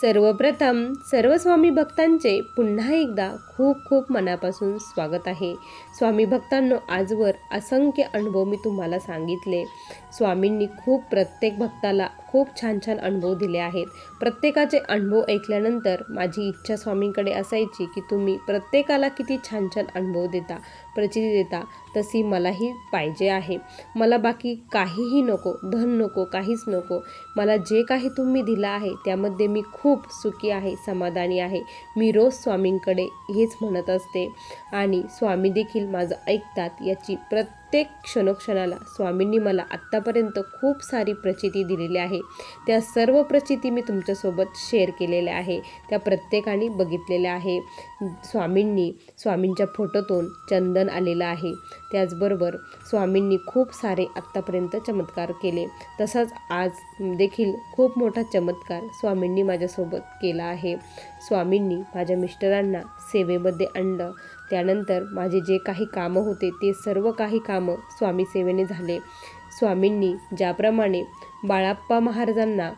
सर्वप्रथम सर्व स्वामी भक्तांचे पुन्हा एकदा खूप खूप मनापासून स्वागत आहे. स्वामी भक्तांनो आजवर असंख्य अनुभव मी तुम्हाला सांगितले. स्वामींनी खूप प्रत्येक भक्ताला खूप छान छान अनुभव दिले आहेत. प्रत्येकाचे अनुभव ऐकल्यानंतर माझी इच्छा स्वामींकडे असायची की तुम्ही प्रत्येकाला किती छान छान अनुभव देता प्रचिती देता तशी मलाही पाहिजे आहे. मला बाकी काहीही नको धन नको काहीच नको. मला जे काही तुम्ही दिलं आहे त्यामध्ये मी खूप सुखी आहे समाधानी आहे. मी रोज स्वामींकडे हेच म्हणत असते. आणि स्वामी देखील माझं ऐकतात याची प्रत्येक प्रत्येक क्षणोक्षणाला स्वामींनी मला आत्तापर्यंत खूप सारी प्रचिती दिलेली आहे. त्या सर्व प्रचिती मी तुमच्यासोबत शेअर केलेल्या आहे. त्या प्रत्येकाने बघितलेल्या आहे. स्वामींनी स्वामींच्या फोटोतून चंदन आलेलं आहे. त्याचबरोबर स्वामींनी खूप सारे आत्तापर्यंत चमत्कार केले. तसाच आज देखील खूप मोठा चमत्कार स्वामींनी माझ्यासोबत केला आहे. स्वामींनी माझ्या मिस्टरांना सेवेमध्ये आणलं. त्यानंतर माझे जे काही कामं होते ते सर्व काही कामं स्वामीसेवेने झाले. स्वामींनी ज्याप्रमाणे बाळाप्पा महाराजांना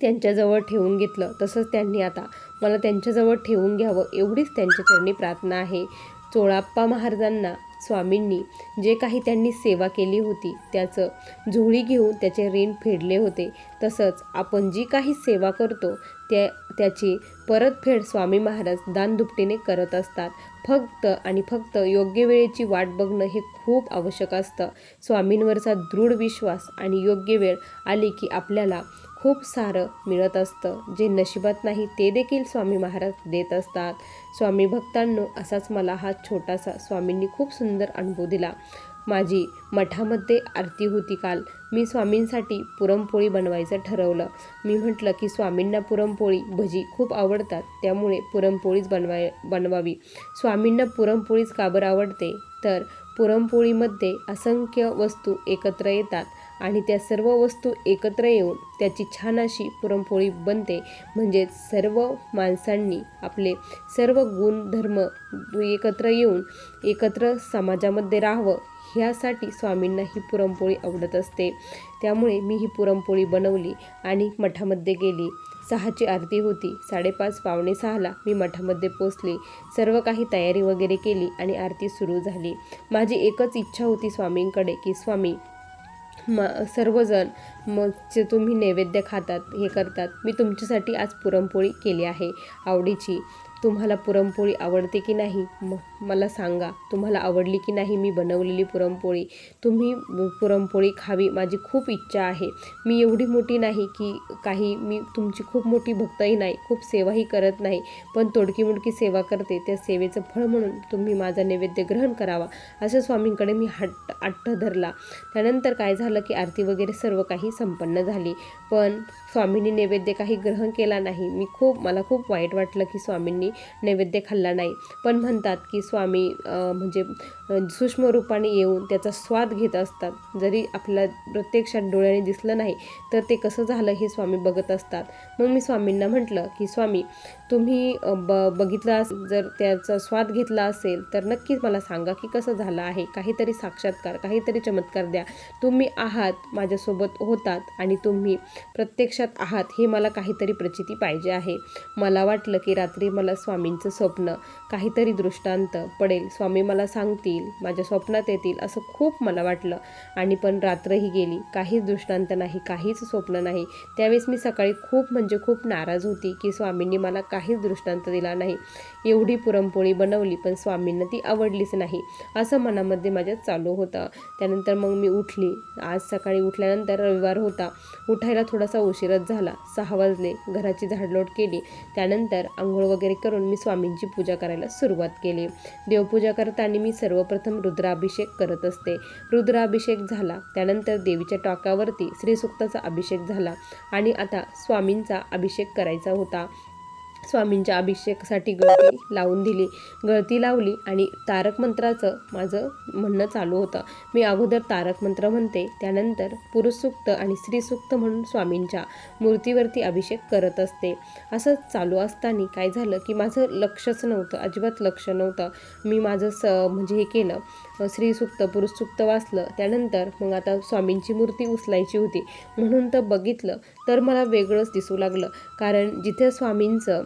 त्यांच्याजवळ ठेवून घेतलं तसंच त्यांनी आता मला त्यांच्याजवळ ठेवून घ्यावं एवढीच त्यांच्या चरणी प्रार्थना आहे. चोळाप्पा महाराजांना स्वामींनी जे काही त्यांनी सेवा केली होती त्याचं झोळी घेऊन त्याचे ऋण फेडले होते. तसंच आपण जी काही सेवा करतो त्या त्याची परतफेड स्वामी महाराज दानदुपटीने करत असतात. फक्त आणि फक्त योग्य वेळेची वाट बघणं हे खूप आवश्यक असतं. स्वामींवरचा दृढ विश्वास आणि योग्य वेळ आली की आपल्याला खूप सारं मिळत असतं. जे नशिबात नाही ते देखील स्वामी महाराज देत असतात. स्वामी भक्तांनो असाच मला हा छोटासा स्वामींनी खूप सुंदर अनुभव दिला. माझी मठामध्ये आरती होती काल. मी स्वामींसाठी पुरणपोळी बनवायचं ठरवलं. मी म्हटलं की स्वामींना पुरणपोळी भजी खूप आवडतात. त्यामुळे पुरणपोळीच बनवाय बनवावी. स्वामींना पुरणपोळीच का बरं आवडते? तर पुरणपोळीमध्ये असंख्य वस्तू एकत्र येतात. आणि त्या सर्व वस्तू एकत्र येऊन त्याची छान अशी पुरणपोळी बनते. म्हणजेच सर्व माणसांनी आपले सर्व गुणधर्म एकत्र येऊन एकत्र समाजामध्ये राहावं ह्यासाठी स्वामींना ही पुरणपोळी आवडत असते. त्यामुळे मी ही पुरणपोळी बनवली आणि मठामध्ये गेली. सहाची आरती होती. साडेपाच पावणे सहाला मी मठामध्ये पोचले. सर्व काही तयारी वगैरे केली आणि आरती सुरू झाली. माझी एकच इच्छा होती स्वामींकडे की स्वामी म सर्वजण मग जे तुम्ही नैवेद्य खातात हे करतात मी तुमच्यासाठी आज पुरणपोळी केली आहे आवडीची. तुम्हाला पुरणपोळी आवडते की नाही? म मला सांगा. तुम्हाला आवडली की नाही मी बनवलेली पुरणपोळी? तुम्ही पुरणपोळी खावी माझी खूप इच्छा आहे. मी एवढी मोठी नाही की काही मी तुमची खूप मोठी भक्तही नाही खूप सेवाही करत नाही. पण तोडकी मुडकी सेवा करते. त्या सेवेचं फळ म्हणून तुम्ही माझा नैवेद्य ग्रहण करावा असं स्वामींकडे मी हट्ट अट्ट धरला. त्यानंतर काय झालं की आरती वगैरे सर्व काही संपन्न झाली. पण स्वामींनी नैवेद्य काही ग्रहण केला नाही. मी खूप मला खूप वाईट वाटलं की स्वामींनी नैवेद्य खाल्ला नाही. पण म्हणतात की स्वामी म्हणजे सूक्ष्म रूपाने येऊन त्याचा स्वाद घेत असतात. जरी आपल्या प्रत्यक्षात डोळ्याने दिसलं नाही तर ते कसं झालं हे स्वामी बघत असतात. मग मी स्वामींना म्हटलं की स्वामी तुम्ही ब बघितला जर त्याचा स्वाद घेतला असेल तर नक्कीच मला सांगा की कसं झालं आहे. काहीतरी साक्षात्कार काहीतरी चमत्कार द्या. तुम्ही आहात माझ्यासोबत होतात आणि तुम्ही प्रत्यक्ष प्रत्यक्षात आहात हे मला काहीतरी प्रचिती पाहिजे आहे. मला वाटलं की रात्री मला स्वामींचं स्वप्न काहीतरी दृष्टांत पडेल. स्वामी मला सांगतील माझ्या स्वप्नात येतील असं खूप मला वाटलं. आणि पण रात्रही गेली. काहीच दृष्टांत नाही काहीच स्वप्न नाही. त्यावेळेस मी सकाळी खूप म्हणजे खूप नाराज होती की स्वामींनी मला काहीच दृष्टांत दिला नाही. एवढी पुरणपोळी बनवली पण स्वामींना ती आवडलीच नाही असं मनामध्ये माझ्या चालू होतं. त्यानंतर मग मी उठली. आज सकाळी उठल्यानंतर रविवार होता. उठायला थोडासा उशीर उशीरच झाला. सहा वाजले घराची झाडलोट केली. त्यानंतर आंघोळ वगैरे करून मी स्वामींची पूजा करायला सुरुवात केली. देवपूजा करताना मी सर्वप्रथम रुद्राभिषेक करत असते. रुद्राभिषेक झाला. त्यानंतर देवीच्या टॉकावरती श्रीसुक्ताचा अभिषेक झाला आणि आता स्वामींचा अभिषेक करायचा होता. स्वामींच्या अभिषेकासाठी गळती लावून दिली. गळती लावली आणि तारक मंत्राचं माझं म्हणणं चालू होतं. मी अगोदर तारक मंत्र म्हणते त्यानंतर पुरुषसूक्त आणि स्त्रीसूक्त म्हणून स्वामींच्या मूर्तीवरती अभिषेक करत असते. असं चालू असताना काय झालं की माझं लक्षच नव्हतं अजिबात लक्ष नव्हतं. मी माझं स म्हणजे हे केलं. स्त्रीसुक्त पुरुषसुक्त वाचलं त्यानंतर मग आता स्वामींची मूर्ती उचलायची होती. म्हणून तर बघितलं तर मला वेगळंच दिसू लागलं. कारण जिथे स्वामींचं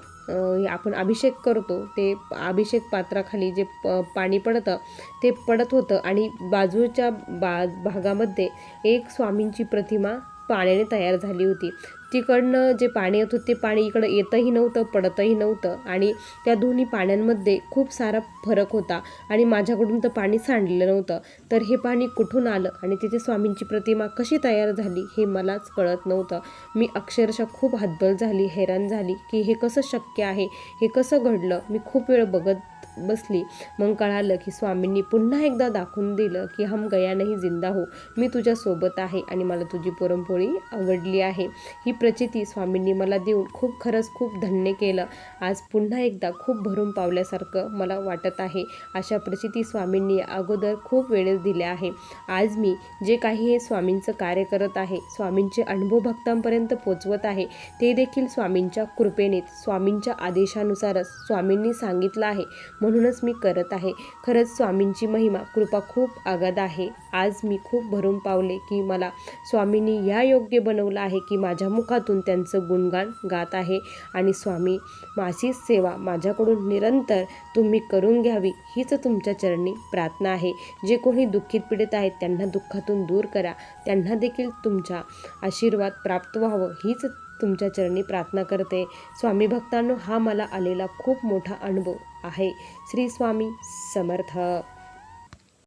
आपण अभिषेक करतो ते अभिषेक पात्राखाली जे प पाणी पडतं ते पडत होतं आणि बाजूच्या बा भागामध्ये एक स्वामींची प्रतिमा पाण्याने तयार झाली होती. तिकडनं जे पाणी येत होते ते पाणी इकडं येतही नव्हतं पडतही नव्हतं. आणि त्या दोन्ही पाण्यांमध्ये खूप सारा फरक होता. आणि माझ्याकडून तर पाणी सांडलेलं नव्हतं. तर हे पाणी कुठून आलं आणि तिथे स्वामींची प्रतिमा कशी तयार झाली हे मलाच कळत नव्हतं. मी अक्षरशः खूप हतबल झाली हैराण झाली की हे कसं शक्य आहे? हे कसं घडलं? मी खूप वेळ बघत बसली. मग कळालं की स्वामींनी पुन्हा एकदा दाखवून दिलं की हम गया नाही जिंदा हो. मी तुझ्यासोबत आहे आणि मला तुझी पुरणपोळी आवडली आहे. ही प्रचिती स्वामींनी मला देऊन खूप खरंच खूप धन्य केलं. आज पुन्हा एकदा खूप भरून पावल्यासारखं मला वाटत आहे. अशा प्रचिती स्वामींनी अगोदर खूप वेळेस दिल्या आहे. आज मी जे काही हे स्वामींचं कार्य करत आहे स्वामींचे अनुभव भक्तांपर्यंत पोचवत आहे ते देखील स्वामींच्या कृपेनेच स्वामींच्या आदेशानुसारच स्वामींनी सांगितलं आहे. म्हणूनच मी करत आहे. खरंच स्वामींची महिमा कृपा खूप आगाध आहे. आज मी खूप भरून पावले की मला स्वामींनी या योग्य बनवलं आहे की माझ्या मुखातून त्यांचं गुणगान गात आहे. आणि स्वामी माझी सेवा माझ्याकडून निरंतर तुम्ही करून घ्यावी हीच तुमच्या चरणी प्रार्थना आहे. जे कोणी दुःखित पीडित आहेत त्यांना दुःखातून दूर करा. त्यांना देखील तुमच्या आशीर्वाद प्राप्त व्हावं हीच तुमच्या चरणी प्रार्थना करते. स्वामी भक्तांनो हा मला आलेला खूप मोठा अनुभव आहे. श्री स्वामी समर्थ.